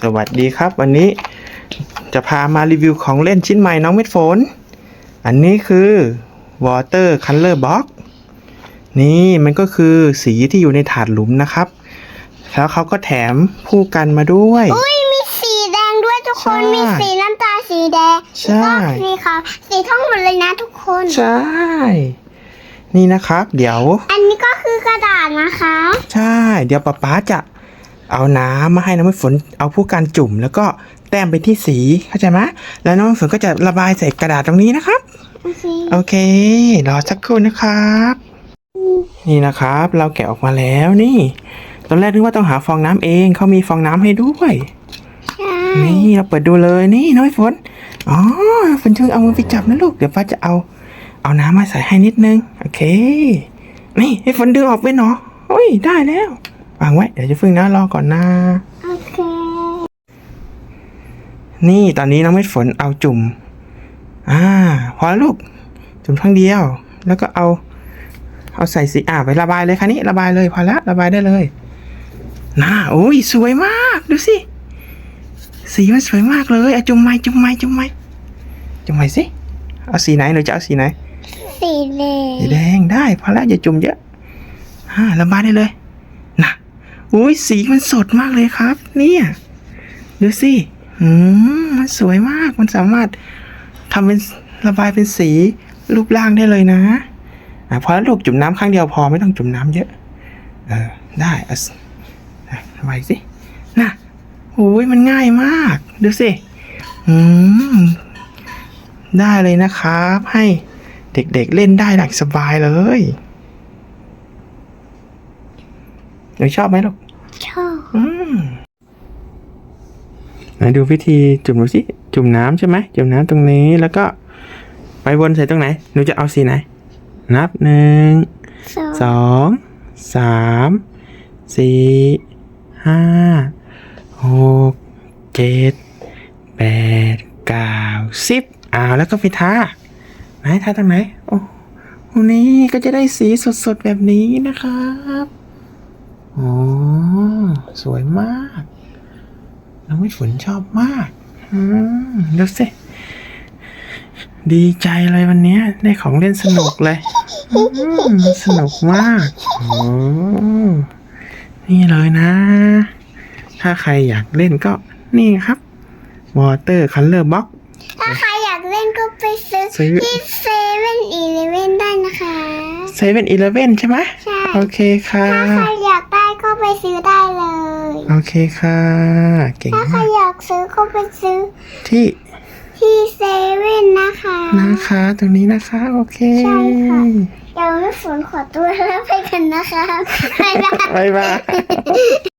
สวัสดีครับ วันนี้จะพามารีวิวของเล่นชิ้นใหม่น้องเม็ดฝน อันนี้คือ Water Color Box นี่มันก็คือสีที่อยู่ในถาดหลุมนะครับ แล้วเขาก็แถมผู้กันมาด้วย อุ้ยมีสีแดงด้วยทุกคน ใช่มีสีน้ำตาลสีแดงใช่ แล้วก็สีขาวสีทั้งหมดเลยนะทุกคน ใช่ นี่นะครับ เดี๋ยว อันนี้ก็คือกระดาษนะคะ ใช่ เดี๋ยวป๊าป๊าจะ เอาน้ำมาให้น้องเม็ดฝนเอาผู้กันจุ่ม แล้วก็แต้มไปที่สีเข้าใจไหมแล้วน้องเม็ดฝนก็จะระบายใส่กระดาษตรงนี้นะครับโอเคโอเครอสักครู่นะครับ นี่นะครับ เราแกะออกมาแล้วนี่ ตอนแรกนึกว่าต้องหาฟองน้ำเองเขามีฟองน้ำให้ด้วยใช่นี่เราเปิดดูเลยนี่น้อยฝนอ๋อฝนช่วยเอามือไปจับนะลูกเดี๋ยวป้าจะเอา เอาน้ำมาใส่ให้นิดนึง โอเค นี่ให้ฝนดึงออกไปเนาะโอ้ยได้แล้ว วางไว้ เดี๋ยวจะพึ่งนะรอก่อนนะ โอเค นี่ตอนนี้น้องเม็ดฝนเอาจุ่ม อ่า พอแล้วลูก จุ่มครั้งเดียว แล้วก็เอา เอาใส่สีอ่าไประบายเลยค่ะนี่ระบายเลยพอแล้วระบายได้เลยน่าโอ้ยสวยมาก ดูสิ สีมันสวยมากเลยเอาจุ่มไม้จุ่มไม้จุ่มไม้จุ่มไม้สิ เอาสีไหนหนูจะเอาสีไหน สีแดง สีแดงได้พอแล้วอย่าจุ่มเยอะอ่าระบายได้เลยน่ะ อุ้ยสีมันสดมากเลยครับ เนี่ยดูสิอืมมันสวยมากมันสามารถทำเป็นระบายเป็นสีรูปร่างได้เลยนะอะพอแล้วลูกจุ่มน้ำครั้งเดียวพอไม่ต้องจุ่มน้ำเยอะเออได้อาสิอะระบายสิน่ะโอ้ยมันง่ายมาก ดูสิอืมได้เลยนะครับ ให้เด็กๆเล่นได้ดังสบายเลย หนูชอบไหมลูก ชอบอืมไหนดูวิธีจุ่มดูสิ จุ่มน้ำใช่ไหม จุ่มน้ำตรงนี้แล้วก็ ไปวนใส่ตรงไหน หนูจะเอาสีไหน นับหนึ่ง สองสองสามสี่ห้าหกเจ็ดแปดเก้าสิบอ้าวแล้วก็ไปทาไหนทาตรงไหน โอ้โหนี่ก็จะได้สีสดๆแบบนี้นะครับโอ้ สวยมาก น้องไม่ฝนชอบมาก อืมดูสิ ดีใจเลยวันเนี้ยได้ของเล่นสนุกเลยอืมสนุกมากโอ้นี่เลยนะ ถ้าใครอยากเล่นก็นี่ครับ Water Color Box ถ้าใครอยากเล่นก็ไปซื้อซื้อที่เซเว่นอีเลเว่นได้นะคะ7 e เ e ่ e ใช่ไหมใช่ โอเคค่ะ ถ้าใครอยากได้ก็ไปซื้อได้เลย โอเคค่ะ เก่งถ้าใครมากอยากซื้อก็ไปซื้อที่ที่เซเว่นนะคะ นะคะ ตรงนี้นะคะ โอเคใช่ค่ะ เดี๋ยวไม่ฝนขอตัวแล้วไปกันนะคะบ๊ายบาย บ๊ายบาย